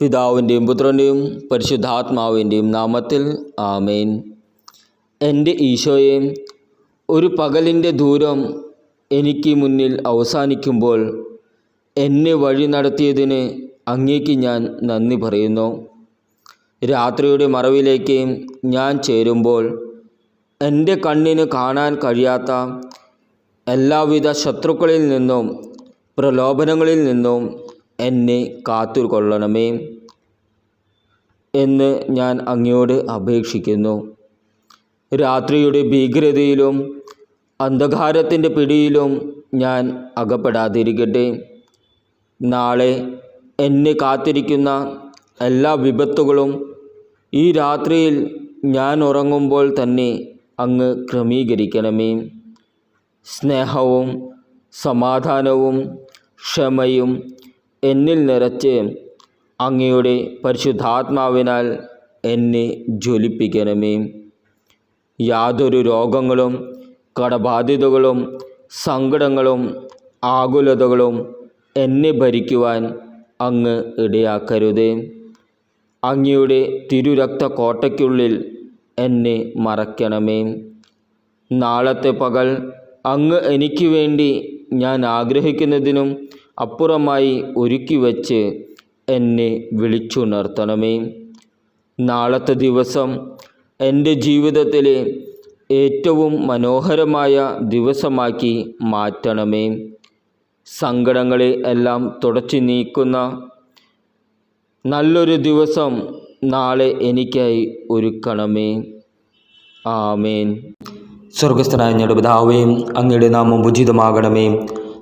പിതാവിന്റെയും പുത്രന്റെയും പരിശുദ്ധാത്മാവിന്റെയും നാമത്തിൽ ആമേൻ. എന്റെ ഈശോയെ ഒരു പകലിന്റെ ദൂരം എനിക്ക് മുന്നിൽ അവസാനിക്കുമ്പോൾ എന്നെ വഴി നടത്തിയതിന് അങ്ങേക്ക് ഞാൻ നന്ദി പറയുന്നു. രാത്രിയുടെ മറവിലേക്ക് ഞാൻ ചേരുമ്പോൾ എന്റെ കണ്ണിന് കാണാൻ കഴിയാത്ത എല്ലാവിധ ശത്രുക്കളിൽ നിന്നും പ്രലോഭനങ്ങളിൽ നിന്നും എന്നെ കാത്തുകൊള്ളണമേ എന്ന് ഞാൻ അങ്ങയോട് അപേക്ഷിക്കുന്നു. രാത്രിയുടെ ഭീകരതയിലും അന്ധകാരത്തിന്റെ പിടിയിലും ഞാൻ അകപ്പെടാതിരിക്കട്ടെ. നാളെ എന്നെ കാത്തിരിക്കുന്ന എല്ലാ വിപത്തുകളും ഈ രാത്രിയിൽ ഞാൻ ഉറങ്ങുമ്പോൾ തന്നെ അങ്ങ് ക്രമീകരിക്കണമേ. സ്നേഹവും സമാധാനവും ക്ഷമയും എന്നിൽ നിറച്ച് അങ്ങയുടെ പരിശുദ്ധാത്മാവിനാൽ എന്നെ ജ്വലിപ്പിക്കണമേ. യാതൊരു രോഗങ്ങളും കടബാധ്യതകളും സങ്കടങ്ങളും ആകുലതകളും എന്നെ ഭരിക്കുവാൻ അങ്ങ് ഇടയാക്കരുത്. അങ്ങയുടെ തിരുരക്ത കോട്ടയ്ക്കുള്ളിൽ എന്നെ മറയ്ക്കണമേ. നാളത്തെ പകൽ അങ്ങ് എനിക്ക് വേണ്ടി ഞാൻ ആഗ്രഹിക്കുന്നതിനും അപ്പുറമായി ഒരുക്കി വച്ച് എന്നെ വിളിച്ചുണർത്തണമേ. നാളത്തെ ദിവസം എന്റെ ജീവിതത്തിലെ ഏറ്റവും മനോഹരമായ ദിവസമാക്കി മാറ്റണമേ. സങ്കടങ്ങളെ എല്ലാം തുടച്ചു നീക്കുന്ന നല്ലൊരു ദിവസം നാളെ എനിക്കായി ഒരുക്കണമേ. ആമേൻ. സ്വർഗസ്ഥനായ ഞങ്ങളുടെ പിതാവേയും അങ്ങയുടെ നാമം ഉചിതമാകണമേ.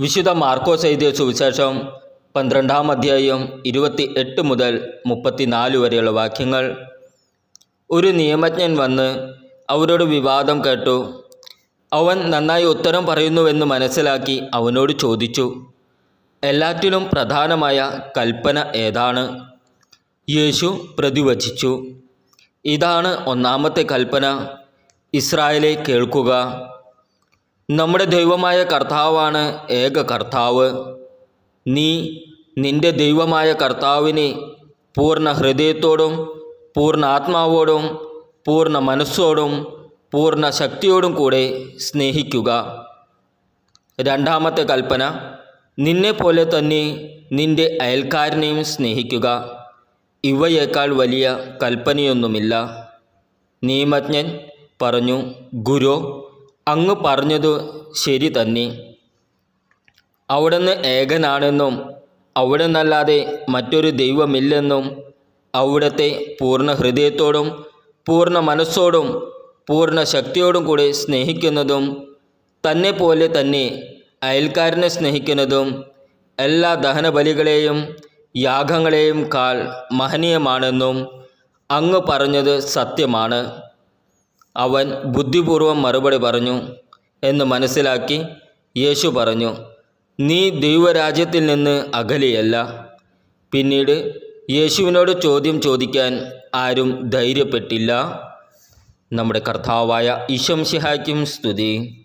വിശുദ്ധ മാർക്കോസ് എഴുതിയ സുവിശേഷം പന്ത്രണ്ടാം അധ്യായം ഇരുപത്തി എട്ട് മുതൽ മുപ്പത്തിനാല് വരെയുള്ള വാക്യങ്ങൾ. ഒരു നിയമജ്ഞൻ വന്ന് അവരോട് വിവാദം കേട്ടു. അവൻ നന്നായി ഉത്തരം പറയുന്നുവെന്ന് മനസ്സിലാക്കി അവനോട് ചോദിച്ചു എല്ലാറ്റിലും പ്രധാനമായ കൽപ്പന ഏതാണ്? യേശു പ്രതിവചിച്ചു ഇതാണ് ഒന്നാമത്തെ കൽപ്പന. ഇസ്രായേലെ കേൾക്കുക. നമ്മുടെ ദൈവമായ കർത്താവാണ് ഏക കർത്താവ്. നീ നിന്റെ ദൈവമായ കർത്താവിനെ പൂർണ ഹൃദയത്തോടും പൂർണ ആത്മാവോടും പൂർണ മനസ്സോടും പൂർണ ശക്തിയോടും കൂടെ സ്നേഹിക്കുക. രണ്ടാമത്തെ കൽപ്പന നിന്നെപ്പോലെ തന്നെ നിന്റെ അയൽക്കാരനെയും സ്നേഹിക്കുക. ഇവയേക്കാൾ വലിയ കൽപ്പനയൊന്നുമില്ല. നിയമജ്ഞൻ പറഞ്ഞു ഗുരു അങ്ങ് പറഞ്ഞതു ശരി തന്നെ. അവിടുന്ന് ഏകനാണെന്നും അവിടെ നിന്നല്ലാതെ മറ്റൊരു ദൈവമില്ലെന്നും അവിടുത്തെ പൂർണ ഹൃദയത്തോടും പൂർണ മനസ്സോടും പൂർണ ശക്തിയോടും കൂടെ സ്നേഹിക്കുന്നതും തന്നെ പോലെ തന്നെ അയൽക്കാരനെ സ്നേഹിക്കുന്നതും എല്ലാ ദഹനബലികളെയും യാഗങ്ങളെയും കാൾ മഹനീയമാണെന്നും അങ്ങ് പറഞ്ഞത് സത്യമാണ്. അവൻ ബുദ്ധിപൂർവം മറുപടി പറഞ്ഞു എന്ന് മനസ്സിലാക്കി യേശു പറഞ്ഞു നീ ദൈവരാജ്യത്തിൽ നിന്ന് അകലെയല്ല. പിന്നീട് യേശുവിനോട് ചോദ്യം ചോദിക്കാൻ ആരും ധൈര്യപ്പെട്ടില്ല. നമ്മുടെ കർത്താവായ ഇശംഷിഹായ്ക്കും സ്തുതി.